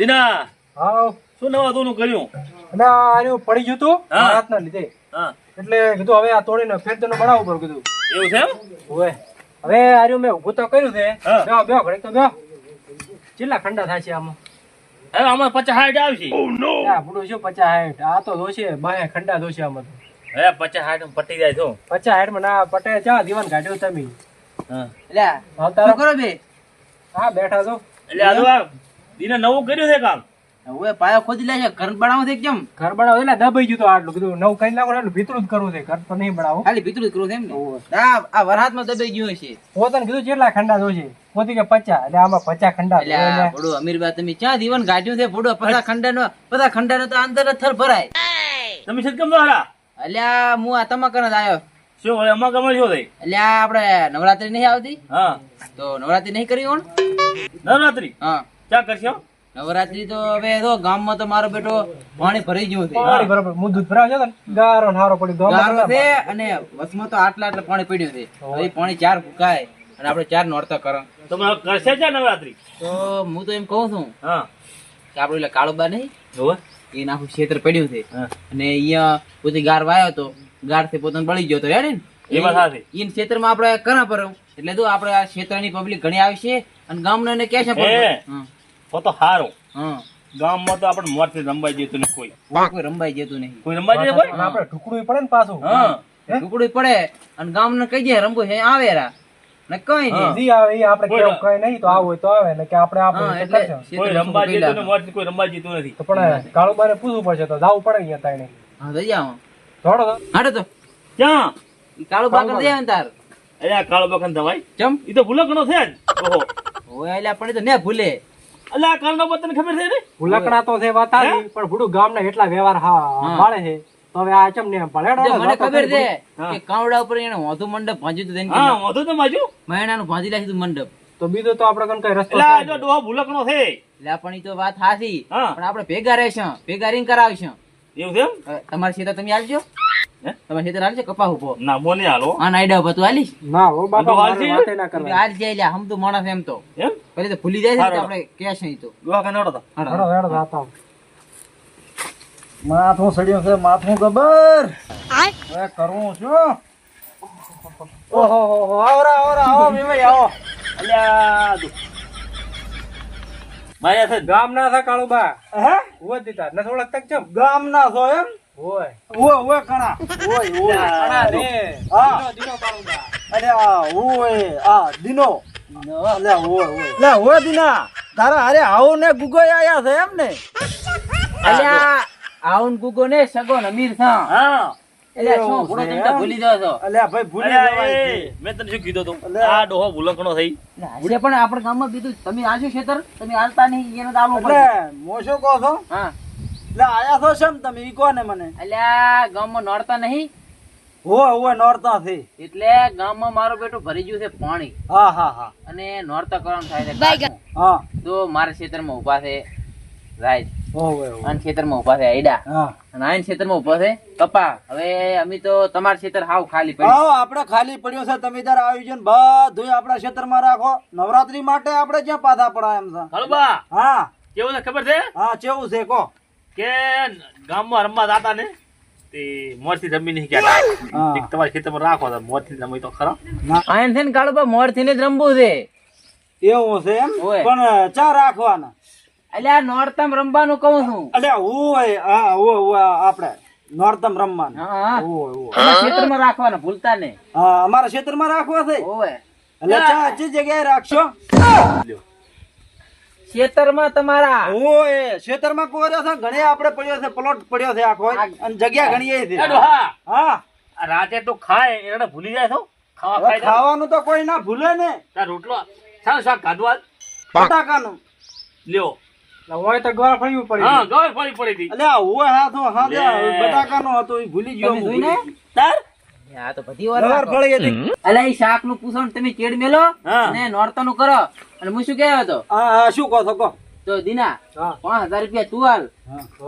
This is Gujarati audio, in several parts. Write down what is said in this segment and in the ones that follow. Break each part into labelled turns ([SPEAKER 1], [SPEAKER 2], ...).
[SPEAKER 1] દીના
[SPEAKER 2] હા
[SPEAKER 1] શું નવા દોનું કર્યું?
[SPEAKER 2] અને આનું પડી ગયું તું
[SPEAKER 1] હા.
[SPEAKER 2] હાથના લીધે. એટલે કીધું હવે આ તોડીને ફેરતરનું બનાવું પર કીધું.
[SPEAKER 1] એવું છે એમ?
[SPEAKER 2] ઓય હવે આર્યું મેં ઊભું તો કર્યું છે.
[SPEAKER 1] હા.
[SPEAKER 2] બેહો બેહો ઘડીક તો બેહો કેટલા ખંડા થાય છે આમાં?
[SPEAKER 1] હવે આમાં પચાસ સાઠ આવશે
[SPEAKER 2] આ બુડું શું પચાસ સાઠ આ તો દોશે બાહે ખંડા દોશે આમાં તો.
[SPEAKER 1] હવે પચાસ સાઠ પટી જાય તો.
[SPEAKER 2] પચાસ સાઠમાં ના પટે ચા દીવાન કાઢ્યો તમે.
[SPEAKER 1] હા.
[SPEAKER 3] એટલે કરો બે?
[SPEAKER 2] હા બેઠા તો
[SPEAKER 1] એટલે આ દીને નવું કર્યું છે કામ.
[SPEAKER 3] હવે પાયો ખોદી લે છે. ઘર બનાવો છે કેમ?
[SPEAKER 2] ઘર બનાવો એટલે દબાઈ ગયું તો આટલું કીધું નવું કઈ નાખો એટલે ભીતરું જ કરવું છે. ઘર તો નહીં બનાવો.
[SPEAKER 3] ખાલી ભીતરું જ કરવું છે એમ ને? આ આ વરસાદમાં દબાઈ ગયું છે
[SPEAKER 2] પોતાને કીધું કેટલા ખંડા જોશે પોતી કે પચા એટલે આમાં પચા ખંડા
[SPEAKER 3] એટલે ભોળો અમીરબા તમે ક્યાં દીવન ગાડ્યું છે? ભડો પચા ખંડા નો પચા ખંડા નો તો અંદર જ થર ભરાય.
[SPEAKER 1] તમે શું કેમ હારા
[SPEAKER 3] અલ્યા હું આ તમાકર જ આવ્યો
[SPEAKER 1] શું હવે અમા કમળ શું થઈ
[SPEAKER 3] એટલે આ આપણે નવરાત્રી નહીં આવતી?
[SPEAKER 1] હા.
[SPEAKER 3] તો નવરાત્રી નહીં કરી કોણ
[SPEAKER 1] નવરાત્રી?
[SPEAKER 3] હા.
[SPEAKER 1] ક્યાં કરશો?
[SPEAKER 3] નવરાત્રી તો હવે તો ગામમાં તો મારો બેટો પાણી ભરી ગયું છે.
[SPEAKER 2] પાણી બરોબર હું દૂધ ભરાવ છો ને ગારો હારો પડી
[SPEAKER 3] ગારો છે અને વસમાં તો આટલા આટલા પાણી પડ્યું છે. હવે પાણી ચાર ફૂકાય અને આપણે ચાર નોરતા કરો
[SPEAKER 1] કરશે છે નવરાત્રી?
[SPEAKER 3] તો હું તો એમ કહું છું
[SPEAKER 1] હા.
[SPEAKER 3] કે આપણે એટલે કાળુબા નહીં એ નાખું ક્ષેત્ર પડ્યું છે. અને અહીંયા પોતે ગાર વાયો હતો ગારથી પોતાને બળી ગયો હતો. યાર ને?
[SPEAKER 1] એ વાત સાચી.
[SPEAKER 3] ઈ ક્ષેત્રમાં આપણે કરા પર એટલે જો આપણે આ ક્ષેત્રની પબ્લિક ઘણી આવશે અને ગામનો એને કે છે
[SPEAKER 1] એ. તો તો સારું
[SPEAKER 3] હા.
[SPEAKER 1] ગામમાં તો આપણે મોરથી રમવાઈ જતું નહીં કોઈ.
[SPEAKER 3] કોઈ રમવાઈ જતું નહીં.
[SPEAKER 1] કોઈ રમવા જાય કોઈ
[SPEAKER 2] આપણે ઢુકડું પડે ને પાછું.
[SPEAKER 1] હા.
[SPEAKER 3] ટુકડું પડે અને ગામને કહી દે રંબુ છે આવે રા. ને કઈ નહીં.
[SPEAKER 2] જી આવે એ આપણે કેવું કઈ નહીં તો આવું તો આવે ને કે આપણે આપણે
[SPEAKER 3] એટલે
[SPEAKER 1] કોઈ રમવા
[SPEAKER 3] ચોખ્ખું
[SPEAKER 1] ને મોરથી કોઈ રમવા જતું નથી.
[SPEAKER 2] તો પણ કાળુબાને પૂછવું પડશે તો જાવું પડે અહીંયા તાઈને
[SPEAKER 3] હા તો. હાડો તો.
[SPEAKER 1] ક્યાં?
[SPEAKER 3] બાકર દે તાર.
[SPEAKER 1] અરે કાળો બકન દવાઈ
[SPEAKER 3] ચમ.
[SPEAKER 1] એ તો ભૂલકણો છે જ. ઓહો.
[SPEAKER 3] હોય એટલે આપણે તો ને ભૂલે.
[SPEAKER 1] અલે આ કાળનો બતન ખબર છે ને
[SPEAKER 2] ભૂલકણા તો છે વાત આવી પણ ભૂડું ગામના એટલા વ્યવહાર હા. બાળે છે. તો હવે આ ચમ ને ભલે
[SPEAKER 3] મને ખબર છે કે કાવડા ઉપર એને હોતું મંડપ ભાંજ્યું હતું તેને
[SPEAKER 1] હા વધુ તો માજુ
[SPEAKER 3] મહિનાનું ભાંજી લાખી મંડપ.
[SPEAKER 2] તો બીજો તો આપણે કન કઈ રસ્તો
[SPEAKER 1] એટલે આ જો ડોહો ભૂલકણો છે.
[SPEAKER 3] એટલે પણ ઈ તો વાત હાસી પણ આપણે ભેગા રહેશું ભેગા રીંગ કરાવશું.
[SPEAKER 1] એવું છે
[SPEAKER 3] તમારી સીધા તમે આવજો? ખેતર આલજો કપા ઊભો.
[SPEAKER 1] ના મોને હાલો.
[SPEAKER 3] આ નાઈડા ઊભા તું આલીશ
[SPEAKER 2] ના હો બાપા
[SPEAKER 1] તો હાલ
[SPEAKER 2] મારે
[SPEAKER 1] છે?
[SPEAKER 2] વાતે ના
[SPEAKER 3] તું
[SPEAKER 2] કરવા
[SPEAKER 3] હમ તો માણસ એમ તો.
[SPEAKER 1] એમ?
[SPEAKER 3] પેલી તો ભૂલી જાય છે કે આપણે કેશ નહીં તો.
[SPEAKER 1] ગોવા કને
[SPEAKER 3] હડો
[SPEAKER 2] હડો હેડો જાતા.
[SPEAKER 4] માથું સડ્યું છે માથું ગબર હવે કરવું છું.
[SPEAKER 2] ઓહો હો હો. આવરા આવરા આવો ભીમભાઈ આવો
[SPEAKER 1] અલે આ દુ. માયા છે
[SPEAKER 2] ગામના છે કાળુબા.
[SPEAKER 4] હે?
[SPEAKER 2] ઓળખતા કે ચમ
[SPEAKER 4] ગામના છો એમ?
[SPEAKER 2] હોય.
[SPEAKER 4] ઓય ઓય કણા ઓય ઓય
[SPEAKER 2] કણા રે
[SPEAKER 4] હા.
[SPEAKER 2] દીનો દીનો કાળુબા.
[SPEAKER 4] અરે આ ઓય આ દિનો. લે ઓય લે તારા અરે આવો ને ગુગોય આયા છે એમ ને.
[SPEAKER 3] અલ્યા આઉન ગુગો ને સગો ને અમીર થા
[SPEAKER 1] હા.
[SPEAKER 3] એટલે શું
[SPEAKER 4] એવું
[SPEAKER 3] ઘોડો
[SPEAKER 4] છે
[SPEAKER 3] તમે તો ભૂલી જાવ છો.
[SPEAKER 4] અલ્યા ભાઈ ભૂલી
[SPEAKER 1] અરે
[SPEAKER 4] છે.
[SPEAKER 1] મેં તને શું કીધું તું?
[SPEAKER 4] અલે.
[SPEAKER 1] આ ભૂલકણો થઈ.
[SPEAKER 3] એટલે પણ આપણા ગામમાં બીજું તમે આજો ખેતર તમે આલતા નહીં એને તો આલવું પડે
[SPEAKER 4] એટલે મો શું કહો છો?
[SPEAKER 3] હા.
[SPEAKER 4] એટલે આયા છો શેમ તમે? ઈ કહો ને મને?
[SPEAKER 3] અલ્યા ગામમાં નડતા નહીં.
[SPEAKER 4] ઓય ઓય નોરતા છે
[SPEAKER 3] એટલે ગામમાં મારો બેટો ભરી ગયું છે પાણી.
[SPEAKER 4] હા હા હા.
[SPEAKER 3] અને નોરતા કરવાનું થાય છે
[SPEAKER 4] હા.
[SPEAKER 3] તો મારા ખેતરમાં ઊભા છે રાઈટ
[SPEAKER 4] ઓય ઓય
[SPEAKER 3] અને ખેતરમાં ઊભા છે આયડા.
[SPEAKER 4] હા.
[SPEAKER 3] અને આયન ખેતરમાં ઊભા છે કપા હવે અમે તો તમારા ખેતર હાવ ખાલી પડ્યું.
[SPEAKER 4] આપણે ખાલી પડ્યો છે. તમે તાર આયોજન બધું આપણા ક્ષેત્રમાં રાખો. નવરાત્રી માટે આપણે ક્યાં પાછા પડા એમ છે. હા.
[SPEAKER 1] કેવું છે ખબર છે?
[SPEAKER 4] હા કેવું છે કો
[SPEAKER 1] કે ગામમાં રમવા જાતા ને? તે મોરથી રમી નહીં ગયા. તમારા ખેતરમાં રાખો તો મોરથી તો ખરા?
[SPEAKER 3] આયન જ રમવું છે.
[SPEAKER 4] એવું છે એમ? પણ ચા રાખવાના.
[SPEAKER 3] અલ્યા નોરતામ રમવાનું કહું છું.
[SPEAKER 4] અલ્યા ઓય હા ઓય ઓય આપણે નોરતમ રમવાનું.
[SPEAKER 3] હા હા.
[SPEAKER 4] ઓય ઓય
[SPEAKER 3] તમારા ખેતરમાં રાખવાના ભૂલતા નહીં.
[SPEAKER 4] અમારા અમારા ક્ષેત્રમાં રાખવા છે. એટલે ચા જે જગ્યાએ રાખશો.
[SPEAKER 3] ખેતરમાં તમારા.
[SPEAKER 4] ઓય ક્ષેત્રમાં કોર્યો છે? ઘણી આપણે પડ્યો છે? પ્લોટ પડ્યો છે આખો અને જગ્યા ઘણી એ
[SPEAKER 1] એ
[SPEAKER 4] છે હા.
[SPEAKER 1] રાતે તો ખાય એને ભૂલી જાય છો તો.
[SPEAKER 4] ખાવાનું તો કોઈ ના ભૂલે ને.
[SPEAKER 1] તાર રોટલો. શાક શાક ખાધું આજ
[SPEAKER 4] બટાકાનું.
[SPEAKER 1] લ્યો.
[SPEAKER 2] હોય તો ગોળ ફળ્યું પડી
[SPEAKER 1] હા પડી હતી.
[SPEAKER 4] એટલે હાથો હાથે
[SPEAKER 1] લે.
[SPEAKER 4] બટાકાનો હતો ભૂલી ગયો
[SPEAKER 3] ને
[SPEAKER 4] ભૂલી ગયો.
[SPEAKER 1] તાર?
[SPEAKER 3] આ તો બધી વાર
[SPEAKER 4] ગવાર
[SPEAKER 3] રાખો.
[SPEAKER 4] હતી
[SPEAKER 3] અલ્યા ઈ શાકનું પૂછો ને તમે ચેડ મેલો અને નોરતા કરો. અને હું શું કહેવા હતો
[SPEAKER 4] હા હા શું કહો છો કહો.
[SPEAKER 3] તો દીના પાંચ હજાર રૂપિયા તું હાલ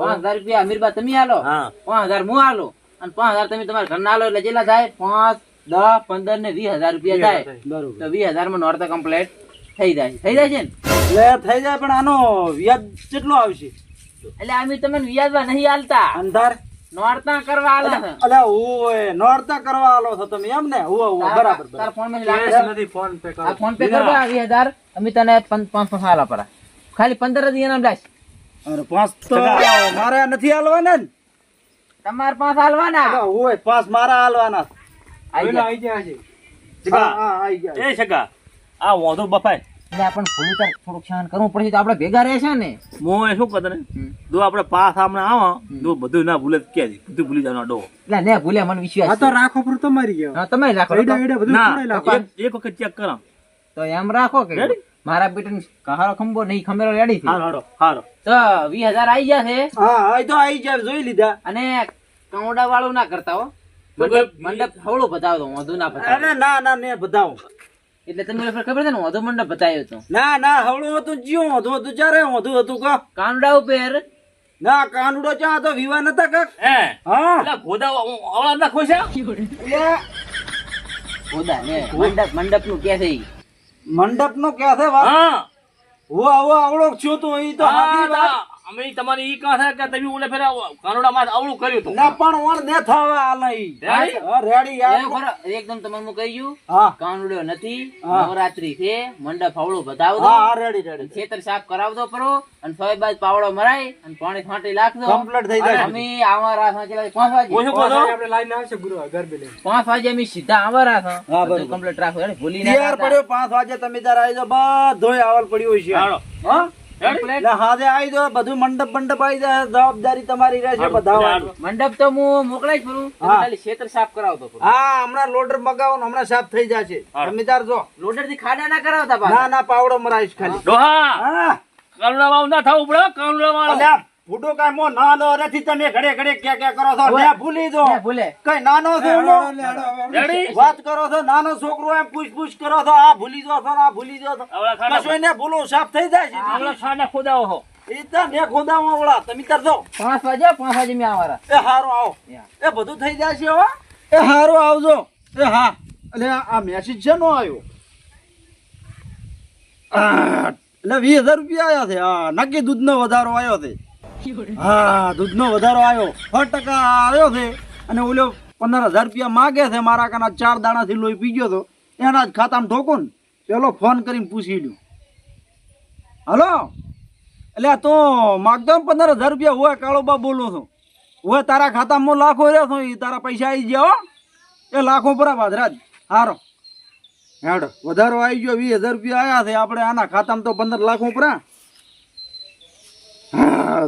[SPEAKER 3] પાંચ હજાર રૂપિયા અમીરબા તમે હાલો પાંચ હજાર હું હાલો અને પાંચ હજાર તમે તમારા ઘરના હાલો એટલે જેટલા થાય પાંચ દસ પંદર ને વીસ હજાર રૂપિયા થાય.
[SPEAKER 4] બરોબર.
[SPEAKER 3] તો વીસ હજારમાં નોરતા કમ્પ્લેટ થઈ જાય. થઈ જાય છે ને?
[SPEAKER 4] એટલે થઈ જાય પણ આનો વ્યાજ કેટલો આવશે?
[SPEAKER 3] એટલે અમે તમને વ્યાજમાં નહીં હાલતા
[SPEAKER 4] અંધાર?
[SPEAKER 3] નોરતા કરવા આલા છે.
[SPEAKER 4] અલ્યા ઓય નોરતા કરવા આલો છો તમે એમ ને? ઓય ઓય બરાબર
[SPEAKER 3] તાર
[SPEAKER 2] ફોનમાં
[SPEAKER 3] લાગે
[SPEAKER 2] નથી ફોન પે કરો.
[SPEAKER 3] આ ફોન પે કરવા વીસ હજાર. અમે તને પરા. ખાલી પંદર જ એના લાશ
[SPEAKER 4] અરે તો મારે નથી હાલવાના ને?
[SPEAKER 3] તમારે પાંચ હાલવાના?
[SPEAKER 4] ઓય પાંચ મારા હાલવાના.
[SPEAKER 3] આઈ ગયા.
[SPEAKER 2] આઈ ગયા છે.
[SPEAKER 4] આઈ
[SPEAKER 1] એ સગા આ વાંધો બફાય.
[SPEAKER 3] એટલે આપણે ભૂલી તાર થોડુંક સહન કરવું પડશે તો આપણે ભેગા રહેશે ને?
[SPEAKER 1] હું શું કરતો
[SPEAKER 3] તને?
[SPEAKER 1] જો આપણે પાસ આપણે આવો જો બધું ના ભૂલે કે બધું ભૂલી જવાનો ડો
[SPEAKER 3] એટલે ને ભૂલે મને વિશ્વાસ
[SPEAKER 2] તો રાખો પર તમારી ગયો.
[SPEAKER 3] હા તમે રાખો.
[SPEAKER 2] એડા એડા બધું
[SPEAKER 1] ના એક- વખત ચેક કરો.
[SPEAKER 3] તો એમ રાખો કે મારા બેટન કહારો ખંબો નહીં ખમેરો રેડી છે.
[SPEAKER 1] હારો હારો હારો.
[SPEAKER 3] તો વીસ હજાર આવી જશે
[SPEAKER 4] હા આઈ તો આવી ગયા જોઈ લીધા.
[SPEAKER 3] અને કાઉડા વાળું ના કરતા હો. મંડપ મંડપ હવળું બતાવો વધુ ના બતાવો
[SPEAKER 4] અરે ના ના ને બતાવો
[SPEAKER 3] એટલે તમને ખબર છે ને વાંધો મંડપ બતાવ્યો હતો.
[SPEAKER 4] ના ના હવળું હતું જીવ વધુ હતું ચારે વધુ હતું કો
[SPEAKER 3] કાનુડા ઉપર?
[SPEAKER 4] ના કાનુડો ચા તો વિવા નતા કાક
[SPEAKER 1] હે?
[SPEAKER 4] હા.
[SPEAKER 1] એટલે ગોદા આવડા ના ખોશ્યા
[SPEAKER 3] ગોદા ને મંડપ મંડપનું કે છે.
[SPEAKER 4] મંડપનું કે છે વાત?
[SPEAKER 1] હા.
[SPEAKER 4] હું આવો આવડો છું તો એ તો
[SPEAKER 1] હા,
[SPEAKER 4] હાથી વાત.
[SPEAKER 1] અમે તમારી ઈ કાં છે કે તમે ઓલે ફેરા કાનોડામાં આવડું કર્યું તું
[SPEAKER 4] ના પણ ઓણ ને થાવે આલે ઈ.
[SPEAKER 1] રેડી?
[SPEAKER 4] હા, રેડી યાર
[SPEAKER 3] એકદમ તમે હું કહી ગયું.
[SPEAKER 4] હા.
[SPEAKER 3] કાનુડો નથી નવરાત્રી છે મંડપ હવળું બતાવ દો
[SPEAKER 4] હા હા રેડી રેડી.
[SPEAKER 3] ખેતર સાફ કરાવતો પરો અને સોય બાદ પાવડો મરાય અને પાણી છાંટી નાખજો.
[SPEAKER 4] કમ્પ્લીટ થઈ જાય.
[SPEAKER 3] અમે આવારા માં કેટલા પાંચ વાગે.
[SPEAKER 1] ઓછો
[SPEAKER 2] વાગે આપણે લાઈન આવશે ગુરુ ગરબે લઈને.
[SPEAKER 3] પાંચ વાગે અમે સીધા આવા રાસ
[SPEAKER 4] હા, બરોબર.
[SPEAKER 3] કમ્પ્લીટ રાખો ભૂલી ના જતા.
[SPEAKER 4] પડ્યો પાંચ વાગે તમે તાર આવી જાવ બધોય આવલ પડ્યો છે.
[SPEAKER 1] હાલો.
[SPEAKER 4] હા? હાજે આવી જાઓ બધું મંડપ મંડપ આવી જાય જવાબદારી તમારી રહેશે બધા
[SPEAKER 3] મંડપ તો હું મોકલાઈશ પરું
[SPEAKER 4] હા.
[SPEAKER 3] ખાલી ખેતર સાફ કરાવતો
[SPEAKER 4] હા હમણાં લોડર મગાવો ને હમણાં સાફ થઈ જશે. તાર જો.
[SPEAKER 3] લોડરથી ખાડા ના કરાવતા
[SPEAKER 4] ના ના પાવડો મરાઈશ ખાલી.
[SPEAKER 1] ના થવું પડે કાનોડામાં
[SPEAKER 4] અલ્યા ફૂટો મો નાનો નથી તમે ઘડે ઘડે ક્યાં ક્યાં કરો છો? ને ભૂલી દો
[SPEAKER 3] ભૂલે.
[SPEAKER 4] કઈ નાનો છો
[SPEAKER 2] હેડો,
[SPEAKER 4] મો?
[SPEAKER 2] હેડો, હેડો, હેડો.
[SPEAKER 1] રેડી?
[SPEAKER 4] વાત કરો છો નાનો છોકરો એમ પૂછ પૂછ કરો છો આ ભૂલી જો છો આ ભૂલી જો છો. કશું એને ભૂલો સાફ થઈ જાય છે.
[SPEAKER 1] આવડા ખાડા ખોદાવો હો.
[SPEAKER 4] એ તો ને ખોદામાં તમે તાર
[SPEAKER 3] પાંચ વાગે પાંચ વાગે મેં આવારા
[SPEAKER 4] એ હારો આવો. એ બધું થઈ જાય છે હવે એ હારો આવજો. એ હા. એટલે આ મેસેજ છે નો આવ્યો? આ, એટલે વીસ હજાર રૂપિયા આવ્યા છે. હા નક્કી દૂધનો વધારો આવ્યો છે. હા, દૂધનો વધારો આવ્યો. છ ટકા આવ્યો છે. અને ઓલો પંદર હજાર રૂપિયા માગે છે મારા કાના ચાર દાણાથી લોહી પી ગયો તો. એના જ ખાતામાં ઠોકો ને પેલો ફોન કરીને પૂછી લ્યો. હલો? એટલે તો માગતો પંદર હજાર રૂપિયા હોય કાળો કાળોબા બોલું છું. હોય તારા ખાતામાં લાખો રહ્યો છો એ તારા પૈસા આવી ગયા એ લાખો પરા રાજ. હારો. હેડ. વધારો આવી ગયો, વીસ હજાર રૂપિયા આવ્યા છે. આપણે આના ખાતામાં તો પંદર લાખો પરા હા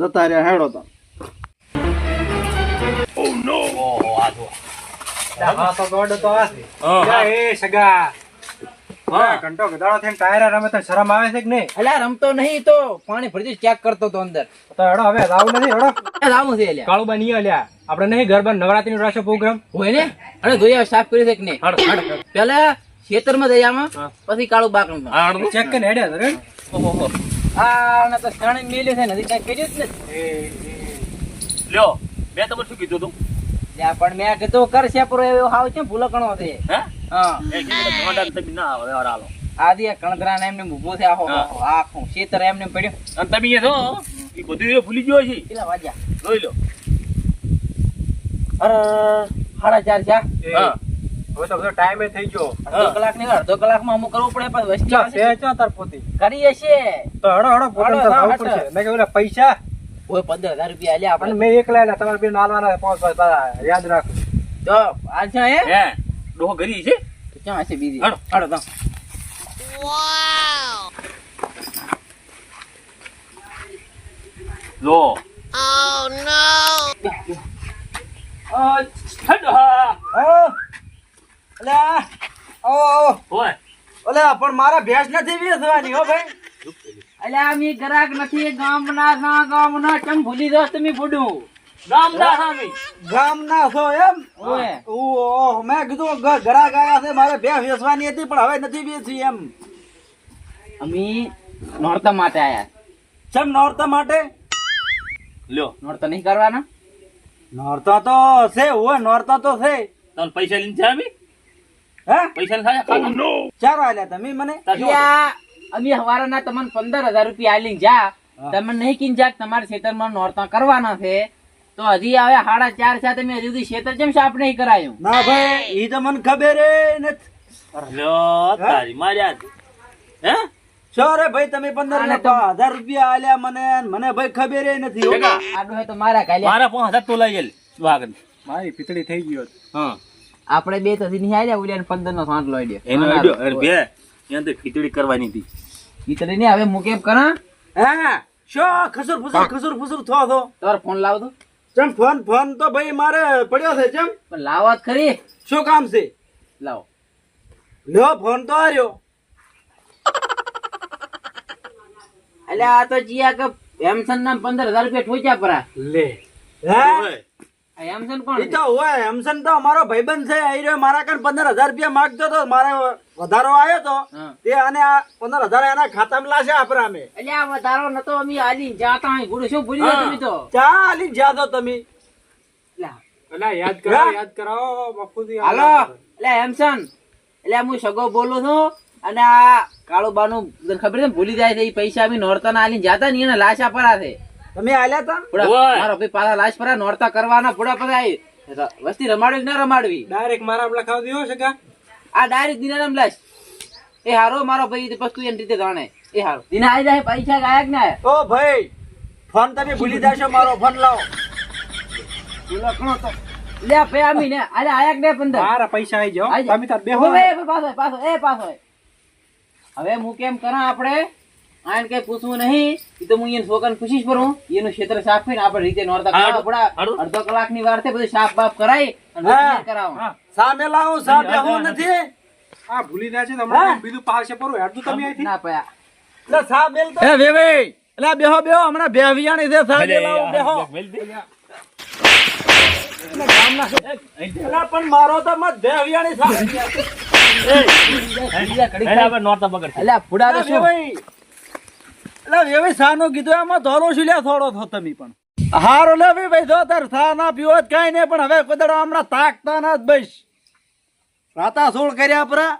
[SPEAKER 4] જતા રહ્યા હેડો તો.
[SPEAKER 1] ઓહો આ જો
[SPEAKER 2] હા તો ગોડો તો આ છે.
[SPEAKER 1] હા, હા.
[SPEAKER 2] જા, એ સગા.
[SPEAKER 1] હા.
[SPEAKER 2] ઘંટો ગધાડો થઈને ટાયર રમે તો શરમ આવે છે કે નહીં?
[SPEAKER 3] અલ્યા રમતો નહીં તો. પાણી ભરતી ચેક કરતો તો અંદર.
[SPEAKER 2] તો હેડો હવે લાવું નથી હેડો.
[SPEAKER 3] એ લાવું છે અલ્યા?
[SPEAKER 2] નહીં અલ્યા. આપણે નહીં ગરબા નવરાત્રી નો રાશો પ્રોગ્રામ?
[SPEAKER 3] હોય ને? અને ધોયા સાફ કરી છે કે નહીં? પેલા ખેતરમાં દયામાં પછી કાળું બાકણ
[SPEAKER 2] ચેક કરીને હેડ્યા
[SPEAKER 1] ઓહો.
[SPEAKER 3] આ તો શરણે મેલ્યું છે નથી કાંઈ કર્યું જ નથી.
[SPEAKER 1] લ્યો મેં તમને શું કીધું
[SPEAKER 3] તું? પણ મેં કીધું કરશે પર એવો હાવ છે ભૂલકણો છે.
[SPEAKER 1] હે?
[SPEAKER 3] હા.
[SPEAKER 1] એ કીધું તમે ના આવે હાલો.
[SPEAKER 3] આદિ કણદરાને એમને ઊભો છે આખો. આખું ખેતર એમને પડ્યું.
[SPEAKER 1] અને તમે એ છો? એ બધું એ ભૂલી ગયો છે.
[SPEAKER 3] કેટલા વાગ્યા?
[SPEAKER 1] જોઈ લો.
[SPEAKER 3] અરે સાડા ચાર
[SPEAKER 2] ચા
[SPEAKER 1] હા.
[SPEAKER 2] તો બધો ટાઈમે થઈ ગયો.
[SPEAKER 3] અડધો કલાકની અડધો કલાકમાં અમુક કરવું પડે પણ વસ્તી.
[SPEAKER 2] છે. ચા તાર પોતી.
[SPEAKER 3] કરીએ
[SPEAKER 2] તો હેડો હેડો
[SPEAKER 3] હેડો, હેડો.
[SPEAKER 2] પડશે મેં કહ્યું પૈસા.
[SPEAKER 3] ઓય પંદર હજાર રૂપિયા આલ્યા આપણે.
[SPEAKER 2] મેં એકલા એલા તમારે બેન આલવાના પાંચ પાંચ યાદ રાખો
[SPEAKER 3] તો આ છે હે
[SPEAKER 1] છે?
[SPEAKER 3] ક્યાં હશે બીજી?
[SPEAKER 1] હાલો.
[SPEAKER 3] હાલો તો.
[SPEAKER 4] અલ્યા, આવો.
[SPEAKER 1] હોય.
[SPEAKER 4] અલ્યા, પણ મારા ભેંસ નથી વેચવાની હો ભાઈ.
[SPEAKER 3] અલ્યા અમે ગ્રાહક નથી ગામના ના ગામના કેમ ભૂલી દો તમે ના
[SPEAKER 1] ગામડા સામી
[SPEAKER 4] ગામના છો એમ?
[SPEAKER 3] ઓય.
[SPEAKER 4] ઓહ, મેં કીધું ગ્રાહક આયા છે મારે ભેંસ વેચવાની હતી પણ હવે નથી વેચી એમ.
[SPEAKER 3] અમે નોરતા માટે આયા.
[SPEAKER 4] ચમ નોરતા માટે?
[SPEAKER 1] લ્યો
[SPEAKER 3] નોરતા નહીં કરવાના?
[SPEAKER 4] નોરતા તો છે હોય નોરતા તો છે.
[SPEAKER 1] તને પૈસા લઈને છે અમે
[SPEAKER 4] હે?
[SPEAKER 1] પૈસા લઈને થાય
[SPEAKER 4] ચારો આલ્યા તમે મને?
[SPEAKER 1] તાર શું હતું?
[SPEAKER 3] અલ્યા અમે હવારના તમને પંદર હજાર રૂપિયા આલીને જા. તમે નહીં કિન જા તમારે ખેતરમાં નોરતા કરવાના છે. તો હજી હવે સાડા ચાર સાથે તમે હજી સુધી ખેતર કેમ સાફ નહીં કરાયું?
[SPEAKER 4] ના ભાઈ ઈ તો મને ખબર નથી.
[SPEAKER 1] માર્યા હે?
[SPEAKER 4] શું ભાઈ તમે પંદર હજાર રૂપિયા આલ્યા મને મને ભાઈ ખબર એ નથી
[SPEAKER 3] આડો તો મારા
[SPEAKER 1] મારા પાંચ હજાર તો લઈ ગયેલ. વાગન
[SPEAKER 2] મારી પીતળી થઈ ગયો
[SPEAKER 1] હા.
[SPEAKER 3] આપણે બે તો નહીં આવ્યા ઉલ્યા પંદર નો સાંઠ લઈ દે
[SPEAKER 1] એનો અરે બે એને તો ખીચડી કરવાની હતી.
[SPEAKER 3] ખીચડી ને હવે હું કેમ કરા?
[SPEAKER 4] હે શું ખસુર ફસુર ખસુર ફસુર થો તો.
[SPEAKER 3] તાર ફોન લાવ દો
[SPEAKER 4] ચમ ફોન ફોન તો ભાઈ મારે પડ્યો છે ચમ.
[SPEAKER 3] પણ લાવો જ ખરી.
[SPEAKER 4] શું કામ છે?
[SPEAKER 3] લાવો.
[SPEAKER 4] લ્યો ફોન તો આર્યો.
[SPEAKER 3] એટલે આ તો જીયા કે હેમસન ના પંદર હજાર રૂપિયા ઠોચ્યા પરા.
[SPEAKER 2] લે.
[SPEAKER 4] હે?
[SPEAKER 3] આ કોણ
[SPEAKER 4] ઈ તો હોય હેમસન તો અમારો ભાઈબંધ છે. આઈ રહ્યો મારા કાન પંદર હજાર રૂપિયા માંગતો તો મારે વધારો આવ્યો તો. તે અને આ પંદર હજાર એના ખાતામાં લાશે આપડે અમે.
[SPEAKER 3] એટલે આ વધારો નતો અમે આલી જાતા અહીં. ગુરુ શું ભૂલી ગયા તમે તો?
[SPEAKER 4] ચાલી જાતો તમે.
[SPEAKER 2] યાદ કરો યાદ કરાવો
[SPEAKER 3] હાલો. એટલે હેમસન. એટલે હું સગો બોલું છું અને આ કાળુ બાનું ખબર છે ને ભૂલી જાય છે એ પૈસા અમે નોરતા ના આલી જાતા નહીં એને લાશા પરા છે.
[SPEAKER 4] તમે આલ્યા તા?
[SPEAKER 3] મારો ભાઈ પાછા લાશ પર નોરતા કરવાના પુડા પછી વસ્તી રમાડવી ના રમાડવી?
[SPEAKER 2] ડાયરેક્ટ મારા લખાવ દીધો છે કા?
[SPEAKER 3] આ ડાયરેક્ટ દિનારામ લાશ. એ હારો મારો ભાઈ પછી એમ રીતે જાણે. એ હારો. દિના આવી જાય પૈસા ગાયક ના?
[SPEAKER 4] ઓ ભાઈ ફોન તમે ભૂલી જાશો મારો ફોન લાવો.
[SPEAKER 3] લખણો તો લે ભાઈ આમી ને અરે આયા કે ને પંદર?
[SPEAKER 2] મારા પૈસા આવી જાઓ.
[SPEAKER 3] આઈ જા.
[SPEAKER 2] તમે તાર બેહો
[SPEAKER 3] પાછો પાછો એ પાછો હવે હું કેમ કરા આપણે? આને કઈ પૂછવું નહીં ઈ તો હું એને છોકરાને પૂછીશ પર હું એનું ક્ષેત્ર સાફ કરીને આપણે રીતે નોરતા
[SPEAKER 1] હારું,
[SPEAKER 3] કરાવવા અડધો કલાકની વાર છે બધું સાફ બાફ કરાય અને કરાવો
[SPEAKER 4] સામે લાવો સામે હું નથી
[SPEAKER 2] આ ભૂલી ના છે તો બીજું પાસે પરો હેડતું તમે અહીંથી
[SPEAKER 3] ના પયા
[SPEAKER 4] એટલે સાફ બેલ તો એ વે ભાઈ એટલે બેહો બેહો હમણાં બે વિયાણી છે સાફ લાવો બેહો પણ મારો તો મત બે વિયાણી સામે
[SPEAKER 3] બીજા ઘડીક
[SPEAKER 1] એને આપણે નોરતા પકડ
[SPEAKER 3] એટલે આ તો શું
[SPEAKER 4] એટલે સાનું કીધું એમાં ધોરો શું લ્યા થોડો થો તમે પણ. હારો, લે ભાઈ ભાઈ, જો થા ના પીવો જ કાંઈ નહીં, પણ હવે કદડો હમણાં તાકતા ના જ બસ. રાતા સોળ કર્યા પરા